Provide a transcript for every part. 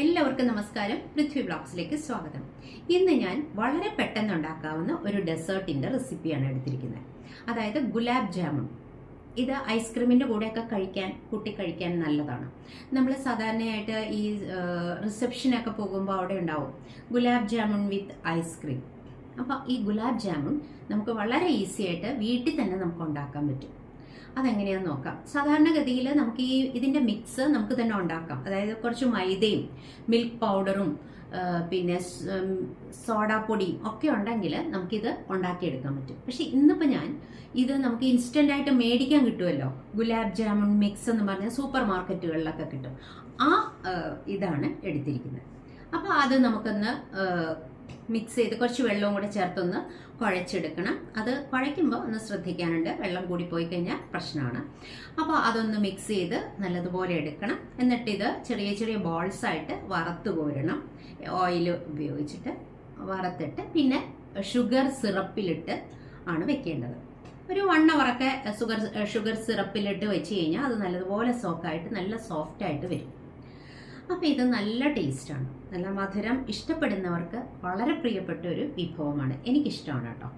എല്ലാവർക്കും നമസ്കാരം. പൃഥ്വി ബ്ലോഗ്സിലേക്ക് സ്വാഗതം. ഇന്ന് ഞാൻ വളരെ പെട്ടെന്ന് ഉണ്ടാക്കാവുന്ന ഒരു ഡെസേർട്ടിന്റെ റെസിപ്പിയാണ് എടുത്തിരിക്കുന്നത്. അതായത് ഗുലാബ് ജാമുൻ. ഇത് ഐസ്ക്രീമിന്റെ കൂടെയൊക്കെ കഴിക്കാൻ കൂട്ടി കഴിക്കാൻ നല്ലതാണ്. നമ്മൾ സാധാരണയായിട്ട് ഈ റിസപ്ഷനൊക്കെ പോകുമ്പോൾ അവിടെ ഉണ്ടാവും ഗുലാബ് ജാമുൻ വിത്ത് ഐസ്ക്രീം അപ്പോൾ ഈ ഗുലാബ് ജാമുൻ നമുക്ക് വളരെ ഈസി ആയിട്ട് വീട്ടിൽ തന്നെ നമുക്ക് ഉണ്ടാക്കാൻ പറ്റും. അതെങ്ങനെയാന്ന് നോക്കാം. സാധാരണഗതിയിൽ നമുക്ക് ഈ ഇതിന്റെ മിക്സ് നമുക്ക് തന്നെ ഉണ്ടാക്കാം. അതായത് കുറച്ച് മൈദയും മിൽക്ക് പൗഡറും പിന്നെ സോഡാപ്പൊടിയും ഒക്കെ ഉണ്ടെങ്കിൽ നമുക്കിത് ഉണ്ടാക്കിയെടുക്കാൻ പറ്റും. പക്ഷെ ഇന്നിപ്പോൾ ഞാൻ ഇത് നമുക്ക് ഇൻസ്റ്റന്റ് ആയിട്ട് മേടിക്കാൻ കിട്ടുമല്ലോ ഗുലാബ് ജാമുൻ മിക്സ് എന്ന് പറഞ്ഞാൽ സൂപ്പർ മാർക്കറ്റുകളിലൊക്കെ കിട്ടും. ആ, ഇതാണ് എടുത്തിരിക്കുന്നത്. അപ്പോൾ അത് നമുക്കൊന്ന് മിക്സ് ചെയ്ത് കുറച്ച് വെള്ളവും കൂടെ ചേർത്തൊന്ന് കുഴച്ചെടുക്കണം. അത് കുഴയ്ക്കുമ്പോൾ ഒന്ന് ശ്രദ്ധിക്കാനുണ്ട്. വെള്ളം കൂടി പോയി കഴിഞ്ഞാൽ പ്രശ്നമാണ്. അപ്പോൾ അതൊന്ന് മിക്സ് ചെയ്ത് നല്ലതുപോലെ എടുക്കണം. എന്നിട്ട് ഇത് ചെറിയ ചെറിയ ബോൾസ് ആയിട്ട് വറുത്ത് കോരണം. ഓയിൽ ഉപയോഗിച്ചിട്ട് വറുത്തിട്ട് പിന്നെ ഷുഗർ സിറപ്പിലിട്ട് ആണ് വെക്കേണ്ടത്. ഒരു വൺ അവറൊക്കെ ഷുഗർ ഷുഗർ സിറപ്പിലിട്ട് വെച്ച് കഴിഞ്ഞാൽ അത് നല്ലതുപോലെ സോക്കായിട്ട് നല്ല സോഫ്റ്റ് ആയിട്ട് വരും. അപ്പോൾ ഇത് നല്ല ടേസ്റ്റാണ് നല്ല മധുരം ഇഷ്ടപ്പെടുന്നവർക്ക് വളരെ പ്രിയപ്പെട്ട ഒരു വിഭവമാണ്. എനിക്കിഷ്ടമാണ് കേട്ടോ.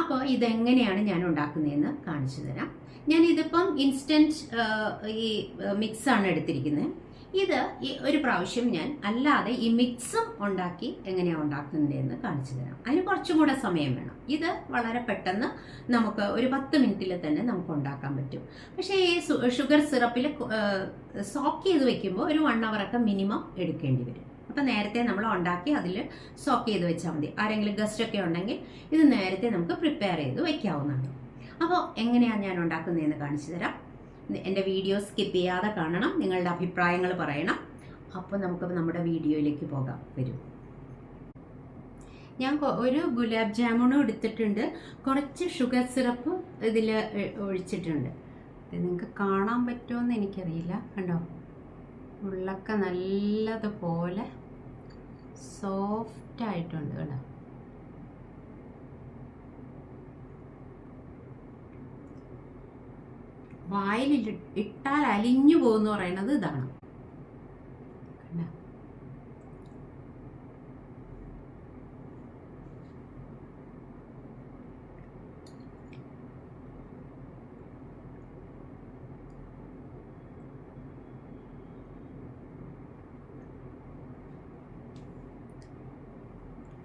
അപ്പോൾ ഇതെങ്ങനെയാണ് ഞാൻ ഉണ്ടാക്കുന്നതെന്ന് കാണിച്ചു തരാം. ഞാനിതിപ്പം ഇൻസ്റ്റന്റ് ഈ മിക്സാണ് എടുത്തിരിക്കുന്നത്. ഇത് ഒരു പ്രാവശ്യം ഞാൻ അല്ലാതെ ഈ മിക്സും ഉണ്ടാക്കി എങ്ങനെയാണ് ഉണ്ടാക്കുന്നതെന്ന് കാണിച്ചു തരാം. അതിന് കുറച്ചും കൂടെ സമയം വേണം. ഇത് വളരെ പെട്ടെന്ന് നമുക്ക് ഒരു പത്ത് മിനിറ്റിൽ തന്നെ നമുക്ക് ഉണ്ടാക്കാൻ പറ്റും. പക്ഷേ ഈ ഷുഗർ സിറപ്പിൽ സോക്ക് ചെയ്ത് വെക്കുമ്പോൾ ഒരു വൺ അവറൊക്കെ മിനിമം എടുക്കേണ്ടി വരും. അപ്പം നേരത്തെ നമ്മൾ ഉണ്ടാക്കി അതിൽ സോക്ക് ചെയ്ത് വെച്ചാൽ മതി. ആരെങ്കിലും ഗസ്റ്റ് ഒക്കെ ഉണ്ടെങ്കിൽ ഇത് നേരത്തെ നമുക്ക് പ്രിപ്പയർ ചെയ്ത് വെക്കാവുന്നതാണ്. അപ്പോൾ എങ്ങനെയാണ് ഞാൻ ഉണ്ടാക്കുന്നതെന്ന് കാണിച്ചു തരാം. എന്റെ വീഡിയോ സ്കിപ്പ് ചെയ്യാതെ കാണണം നിങ്ങളുടെ അഭിപ്രായങ്ങൾ പറയണം. അപ്പോൾ നമുക്ക് നമ്മുടെ വീഡിയോയിലേക്ക് പോകാം. വരും. ഞാൻ ഒരു ഗുലാബ് ജാമുണും എടുത്തിട്ടുണ്ട്. കുറച്ച് ഷുഗർ സിറപ്പ് ഇതിൽ ഒഴിച്ചിട്ടുണ്ട്. ഇത് നിങ്ങൾക്ക് കാണാൻ പറ്റുമെന്ന് എനിക്കറിയില്ല. കണ്ടോ? ഉള്ളൊക്കെ നല്ലതുപോലെ സോഫ്റ്റ് ആയിട്ടുണ്ട് കേട്ടോ വായിൽ ഇട്ടാൽ അലിഞ്ഞു പോകുന്ന പറയുന്നത് ഇതാണ്?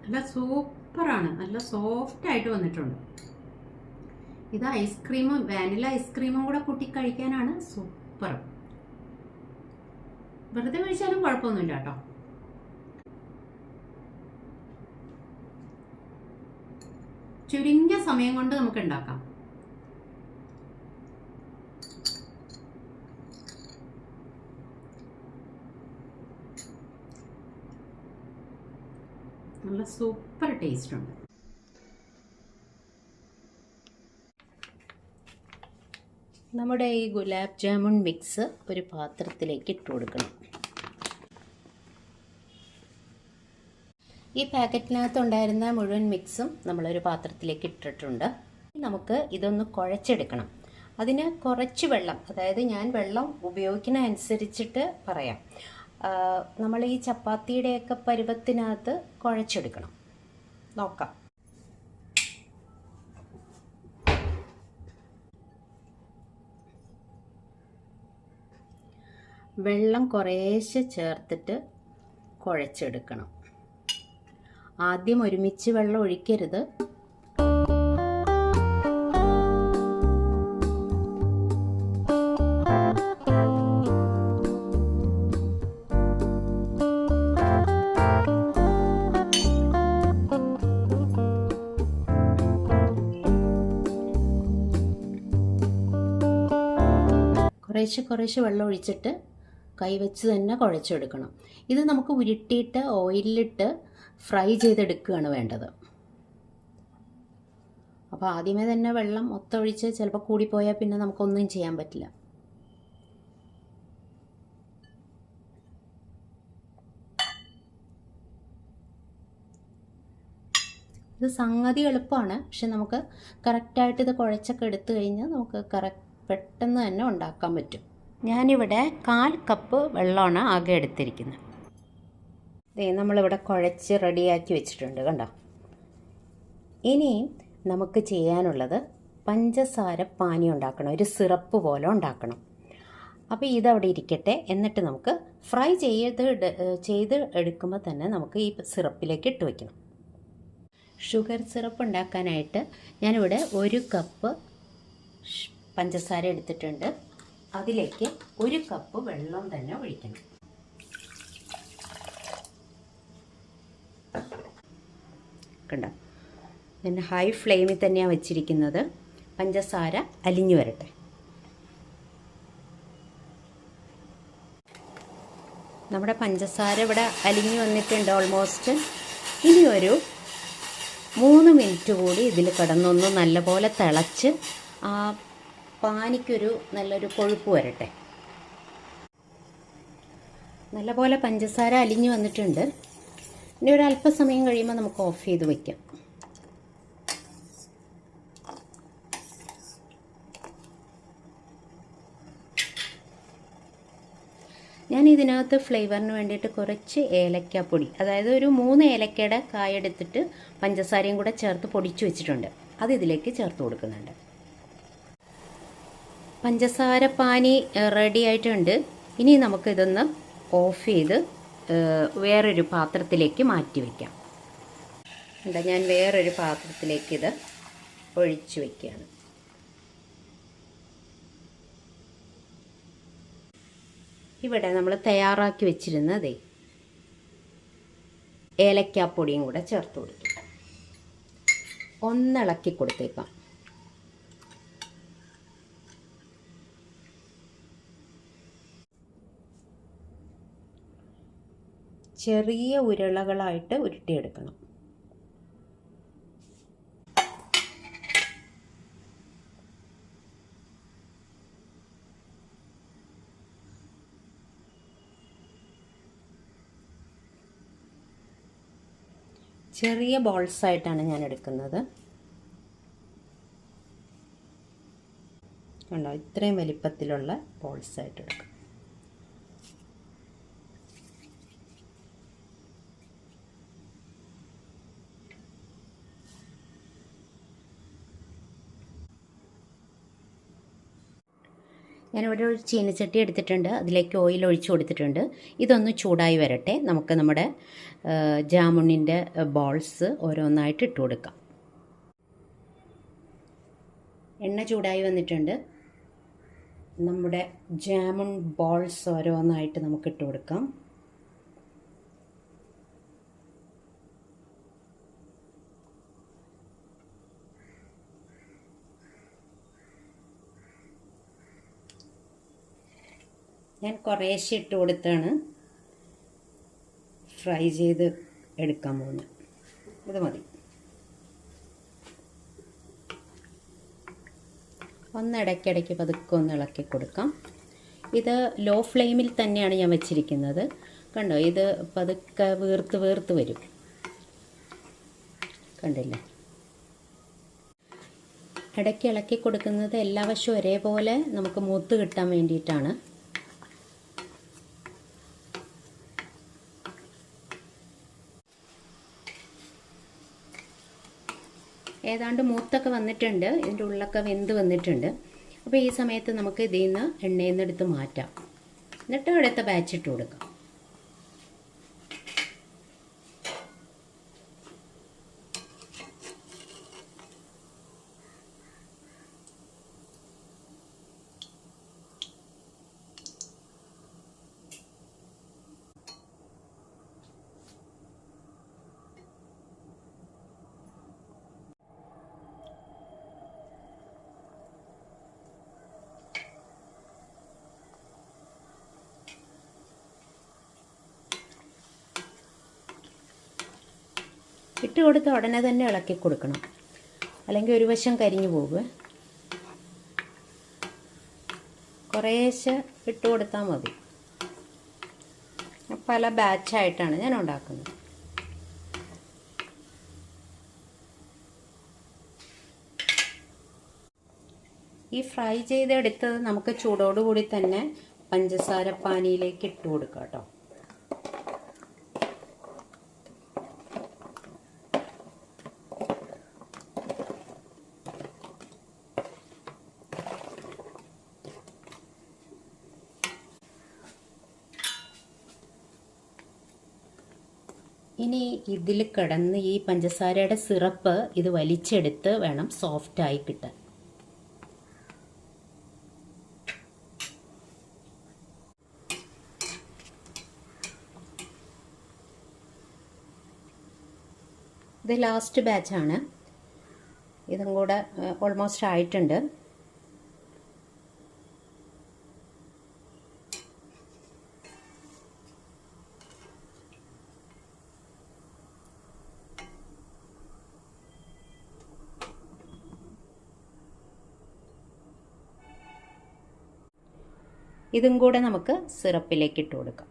നല്ല സൂപ്പറാണ്. നല്ല സോഫ്റ്റ് ആയിട്ട് വന്നിട്ടുണ്ട്. ഇത് ഐസ്ക്രീമും വാനില ഐസ്ക്രീമും കൂടെ കൂട്ടി കഴിക്കാനാണ് സൂപ്പർ. വെറുതെ കഴിച്ചാലും കുഴപ്പമൊന്നുമില്ല കേട്ടോ. ചുരുങ്ങിയ സമയം കൊണ്ട് നമുക്ക് ഉണ്ടാക്കാം. നല്ല സൂപ്പർ ടേസ്റ്റ് ഉണ്ട്. നമ്മുടെ ഈ ഗുലാബ് ജാമുൻ മിക്സ് ഒരു പാത്രത്തിലേക്ക് ഇട്ട് കൊടുക്കണം. ഈ പാക്കറ്റിനകത്ത് ഉണ്ടായിരുന്ന മുഴുവൻ മിക്സും നമ്മളൊരു പാത്രത്തിലേക്ക് ഇട്ടിട്ടുണ്ട്. നമുക്ക് ഇതൊന്ന് കുഴച്ചെടുക്കണം. അതിന് കുറച്ച് വെള്ളം അതായത് ഞാൻ വെള്ളം ഉപയോഗിക്കുന്ന അനുസരിച്ചിട്ട് പറയാം നമ്മൾ ഈ ചപ്പാത്തിയുടെയൊക്കെ പരുവത്തിനകത്ത് കുഴച്ചെടുക്കണം. നോക്കാം. വെള്ളം കുറേശ്ശെ ചേർത്തിട്ട് കുഴച്ചെടുക്കണം. ആദ്യം ഒരുമിച്ച് വെള്ളം ഒഴിക്കരുത്. കുറേശ്ശെ കുറേശ്ശെ വെള്ളം ഒഴിച്ചിട്ട് കൈവച്ച് തന്നെ കുഴച്ചെടുക്കണം. ഇത് നമുക്ക് ഉരുട്ടിയിട്ട് ഓയിലിട്ട് ഫ്രൈ ചെയ്തെടുക്കുകയാണ് വേണ്ടത്. അപ്പോൾ ആദ്യമേ തന്നെ വെള്ളം ഒത്തൊഴിച്ച് ചിലപ്പോൾ കൂടിപ്പോയാൽ പിന്നെ നമുക്കൊന്നും ചെയ്യാൻ പറ്റില്ല. ഇത് സംഗതി എളുപ്പമാണ്. പക്ഷെ നമുക്ക് കറക്റ്റായിട്ട് ഇത് കുഴച്ചൊക്കെ എടുത്തു കഴിഞ്ഞാൽ നമുക്ക് കറക്റ്റ് പെട്ടെന്ന് തന്നെ ഉണ്ടാക്കാൻ പറ്റും. ഞാനിവിടെ കാൽ കപ്പ് വെള്ളമാണ് ആകെ എടുത്തിരിക്കുന്നത്. ദേ നമ്മളിവിടെ കുഴച്ച് റെഡിയാക്കി വെച്ചിട്ടുണ്ട് കണ്ടോ? ഇനി നമുക്ക് ചെയ്യാനുള്ളത് പഞ്ചസാര പാനി ഉണ്ടാക്കണം ഒരു സിറപ്പ് പോലെ ഉണ്ടാക്കണം. അപ്പോൾ ഇതവിടെ ഇരിക്കട്ടെ എന്നിട്ട് നമുക്ക് ഫ്രൈ ചെയ്ത് ചെയ്ത് എടുക്കുമ്പോൾ തന്നെ നമുക്ക് ഈ സിറപ്പിലേക്ക് ഇട്ട് വയ്ക്കണം ഷുഗർ സിറപ്പ് ഉണ്ടാക്കാനായിട്ട് ഞാനിവിടെ ഒരു കപ്പ് പഞ്ചസാര എടുത്തിട്ടുണ്ട്. അതിലേക്ക് ഒരു കപ്പ് വെള്ളം തന്നെ ഒഴിക്കണം. കണ്ടോ? ഞാൻ ഹൈ ഫ്ലെയിമിൽ തന്നെയാണ് വെച്ചിരിക്കുന്നത്. പഞ്ചസാര അലിഞ്ഞു വരട്ടെ. നമ്മുടെ പഞ്ചസാര ഇവിടെ അലിഞ്ഞു വന്നിട്ടുണ്ട് ഓൾമോസ്റ്റ് ഇനി ഒരു മൂന്ന് മിനിറ്റ് കൂടി ഇതിൽ കിടന്നൊന്ന് നല്ലപോലെ തിളച്ച് ആ പാനിക്കൊരു നല്ലൊരു കൊഴുപ്പ് വരട്ടെ. നല്ലപോലെ പഞ്ചസാര അലിഞ്ഞു വന്നിട്ടുണ്ട്. ഇനി ഒരു അല്പസമയം കഴിയുമ്പോൾ നമുക്ക് ഓഫ് ചെയ്ത് വയ്ക്കാം ഞാൻ ഇതിനകത്ത് ഫ്ലേവറിന് വേണ്ടിയിട്ട് കുറച്ച് ഏലക്കാപ്പൊടി അതായത് ഒരു മൂന്ന് ഏലക്കയുടെ കായെടുത്തിട്ട് പഞ്ചസാരയും കൂടെ ചേർത്ത് പൊടിച്ചു വെച്ചിട്ടുണ്ട്. അത് ഇതിലേക്ക് ചേർത്ത് കൊടുക്കുന്നുണ്ട്. പഞ്ചസാര പാനി റെഡി ആയിട്ടുണ്ട്. ഇനി നമുക്കിതൊന്ന് ഓഫ് ചെയ്ത് വേറൊരു പാത്രത്തിലേക്ക് മാറ്റി വയ്ക്കാം എന്താ ഞാൻ വേറൊരു പാത്രത്തിലേക്ക് ഇത് ഒഴിച്ചു വയ്ക്കുകയാണ് ഇവിടെ നമ്മൾ തയ്യാറാക്കി വെച്ചിരുന്നതേ ഏലക്കാപ്പൊടിയും കൂടെ ചേർത്ത് കൊടുക്കും. ഒന്നിളക്കി കൊടുത്തേക്കാം. ചെറിയ ഉരുളകളായിട്ട് ഉരുട്ടിയെടുക്കണം. ചെറിയ ബോൾസ് ആയിട്ടാണ് ഞാൻ എടുക്കുന്നത് കണ്ടോ? ഇത്രയും വലിപ്പത്തിലുള്ള ബോൾസ് ആയിട്ട് എടുക്കും. ഞാനിവിടെ ഒരു ചീനച്ചട്ടി എടുത്തിട്ടുണ്ട്. അതിലേക്ക് ഓയിൽ ഒഴിച്ചു കൊടുത്തിട്ടുണ്ട്. ഇതൊന്ന് ചൂടായി വരട്ടെ. നമുക്ക് നമ്മുടെ ജാമുണിന്റെ ബോൾസ് ഓരോന്നായിട്ട് ഇട്ട് കൊടുക്കാം. എണ്ണ ചൂടായി വന്നിട്ടുണ്ട്. നമ്മുടെ ജാമുൺ ബോൾസ് ഓരോന്നായിട്ട് നമുക്ക് ഇട്ട് കൊടുക്കാം. ഞാൻ കുറേശ്ശെ ഇട്ട് കൊടുത്താണ് ഫ്രൈ ചെയ്ത് എടുക്കാൻ പോകുന്നത്. ഇത് മതി. ഒന്ന് ഇടയ്ക്കിടയ്ക്ക് പതുക്കെ ഒന്ന് ഇളക്കി കൊടുക്കാം. ഇത് ലോ ഫ്ലെയിമിൽ തന്നെയാണ് ഞാൻ വെച്ചിരിക്കുന്നത്. കണ്ടോ ഇത് പതുക്കെ വീർത്ത് വീർത്ത് വരും. കണ്ടില്ലേ? ഇടയ്ക്ക് ഇളക്കി കൊടുക്കുന്നത് എല്ലാ വശവും ഒരേപോലെ നമുക്ക് മൂത്ത് കിട്ടാൻ വേണ്ടിയിട്ടാണ്. ഏതാണ്ട് മൂത്തൊക്കെ വന്നിട്ടുണ്ട്. ഇതിന്റെ ഉള്ളൊക്കെ വെന്ത് വന്നിട്ടുണ്ട്. അപ്പോൾ ഈ സമയത്ത് നമുക്ക് ഇതിൽ നിന്ന് എണ്ണയിൽ നിന്ന് എടുത്ത് മാറ്റാം. എന്നിട്ട് അടുത്ത ബാച്ച് ഇട്ട് കൊടുക്കാം. ഇട്ട് കൊടുത്ത ഉടനെ തന്നെ ഇളക്കി കൊടുക്കണം. അല്ലെങ്കിൽ ഒരു വശം കരിഞ്ഞു പോകുക കുറേശ്ശെ ഇട്ട് കൊടുത്താൽ മതി. പല ബാച്ചായിട്ടാണ് ഞാൻ ഉണ്ടാക്കുന്നത്. ഈ ഫ്രൈ ചെയ്തെടുത്തത് നമുക്ക് ചൂടോടുകൂടി തന്നെ പഞ്ചസാര പാനിയിലേക്ക് ഇട്ട് കൊടുക്കാം കേട്ടോ. ഇനി ഇതിൽ കിടന്ന് ഈ പഞ്ചസാരയുടെ സിറപ്പ് ഇത് വലിച്ചെടുത്ത് വേണം സോഫ്റ്റായി കിട്ടാൻ. ഇത് ലാസ്റ്റ് ബാച്ചാണ് ഇതും കൂടെ ഓൾമോസ്റ്റ് ആയിട്ടുണ്ട്. ഇതും കൂടെ നമുക്ക് സിറപ്പിലേക്ക് ഇട്ട് കൊടുക്കാം.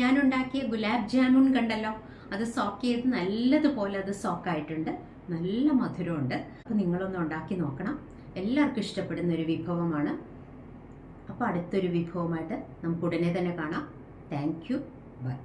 ഞാനുണ്ടാക്കിയ ഗുലാബ് ജാമുൻ കണ്ടല്ലോ? അത് സോക്ക് ചെയ്ത് നല്ലതുപോലെ അത് സോക്കായിട്ടുണ്ട്. നല്ല മധുരമുണ്ട്. അപ്പോൾ നിങ്ങളൊന്ന് ഉണ്ടാക്കി നോക്കണം. എല്ലാവർക്കും ഇഷ്ടപ്പെടുന്ന ഒരു വിഭവമാണ്. അപ്പോൾ അടുത്തൊരു വിഭവമായിട്ട് നമുക്ക് ഉടനെ തന്നെ കാണാം. Thank you by